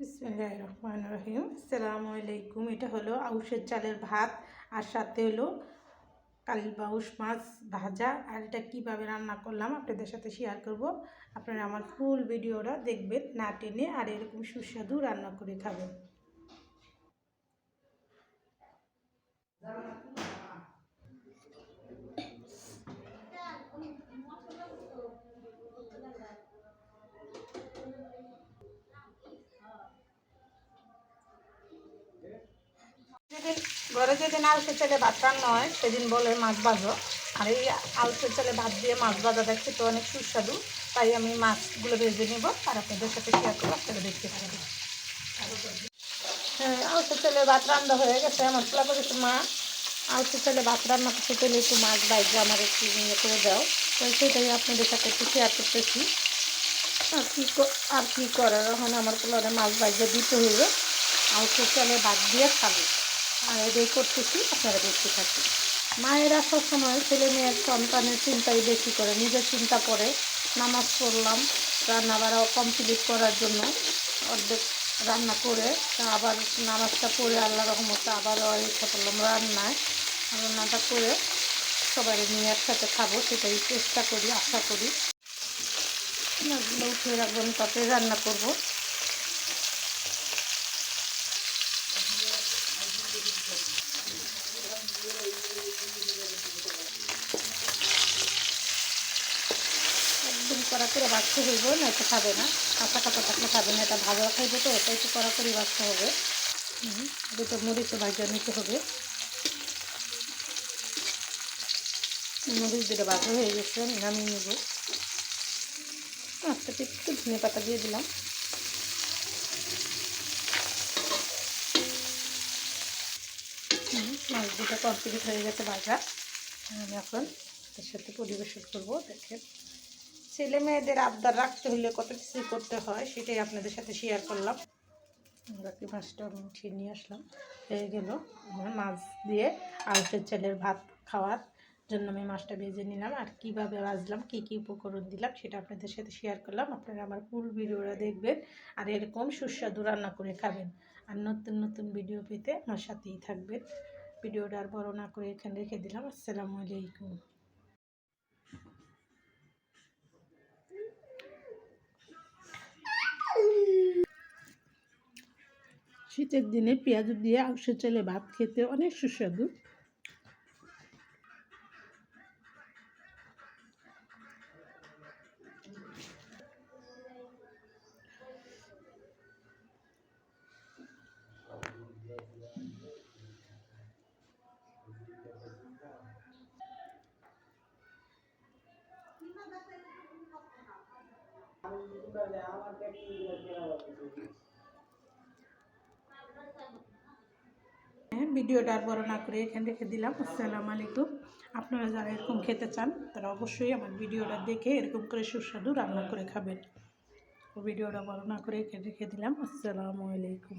বিসমিল্লাহ সালাম আলাইকুম, এটা হলো আউশের চালের ভাত, আর সাথে হলো কালিবাউস মাছ ভাজা। আর এটা কীভাবে রান্না করলাম আপনাদের সাথে শেয়ার করব। আপনারা আমার ফুল ভিডিওটা দেখবেন না টেনে, আর এরকম সুস্বাদু রান্না করে খাবেন। যেদিন ঘরে যেদিন আলসে চালে ভাত রান্না হয়, সেদিন বলে মাছ ভাজো। আর এই আলসে চালে ভাত দিয়ে মাছ ভাজাটা খেতে অনেক সুস্বাদু। তাই আমি মাছগুলো ভেজে নেব, আর আপনাদের সাথে শেয়ার করব, আপনারা দেখতে পারবেন হ্যাঁ আলসে চালে ভাত রান্না হয়ে গেছে পোলা করেছে মা, আলসে চালে ভাত রান্না করতে চাইলে একটু মাছ বাইরে আমার একটু ইয়ে করে দাও। তো সেটাই আপনাদের সাথে একটু শেয়ার করতেছি। আর কী আর কী করার? এখন আমার পোলারে মাছ বাইরে দিতে হইবে আলসে চালে ভাত দিয়ে খাবে। আর এটাই করতেছি, আপনারা দেখতে থাকুন। মায়েরা সবসময় ছেলে মেয়ের সন্তানের চিন্তাই বেশি করে, নিজের চিন্তা করে নামাজ পড়লাম রান্না বাড়া কমপ্লিট করার জন্য অর্ধেক রান্না করে আবার নামাজটা পড়ে আল্লাহ রহমতে আবারও ইচ্ছা করলাম রান্নায়। রান্নাটা করে সবাই নিয়ে একসাথে খাব, সেটাই চেষ্টা করি, আশা করি। উঠিয়ে রাখবেন তাতে রান্না করব। একদম কড়া করে বাঁচতে হইব না এটা খাবে না। কাঁচা কাঁচা থাকলে খাবে না, এটা ভাজা খাইবে তো ওটা একটু কড়া করে বাঁচতে হবে। দুটো মরিচও ভাজা নিতে হবে। মরিচ দুটো ভাজা হয়ে গেছে নামিয়ে নেব। আস্তে একটু ধনে পাতা দিয়ে দিলাম। দুটো কমপ্লিট হয়ে গেছে ভাজা আমি এখন এর সাথে পরিবেশন করব, দেখেন। ছেলে মেয়েদের আবদার রাখতে হলে কত কিছু করতে হয়, সেটাই আপনাদের সাথে শেয়ার করলাম। বাকি মাছটা আমি উঠিয়ে নিয়ে আসলাম। হয়ে গেল আমার মাছ দিয়ে আলুর চালের ভাত খাওয়ার জন্য আমি মাছটা ভেজে নিলাম। আর কীভাবে ভাজলাম, কী কী উপকরণ দিলাম, সেটা আপনাদের সাথে শেয়ার করলাম। আপনারা আমার ফুল ভিডিওটা দেখবেন আর এরকম সুস্বাদু রান্না করে খাবেন। আর নতুন নতুন ভিডিও পেতে আমার সাথেই থাকবেন। ভিডিওটা আর বড় না করে এখানে রেখে দিলাম। আসসালামু আলাইকুম। শীতের দিনে পেঁয়াজ দিয়ে আউশের চলে ভাত খেতে অনেক সুস্বাদু। হ্যাঁ ভিডিওটা বড় না করে এখানে রেখে দিলাম। আসসালামু আলাইকুম। আপনারা যারা এরকম খেতে চান, তারা অবশ্যই আমার ভিডিওটা দেখে এরকম করে সুস্বাদু রান্না করে খাবেন। ভিডিওটা বড় না করে এখানে রেখে দিলাম। আসসালামু আলাইকুম।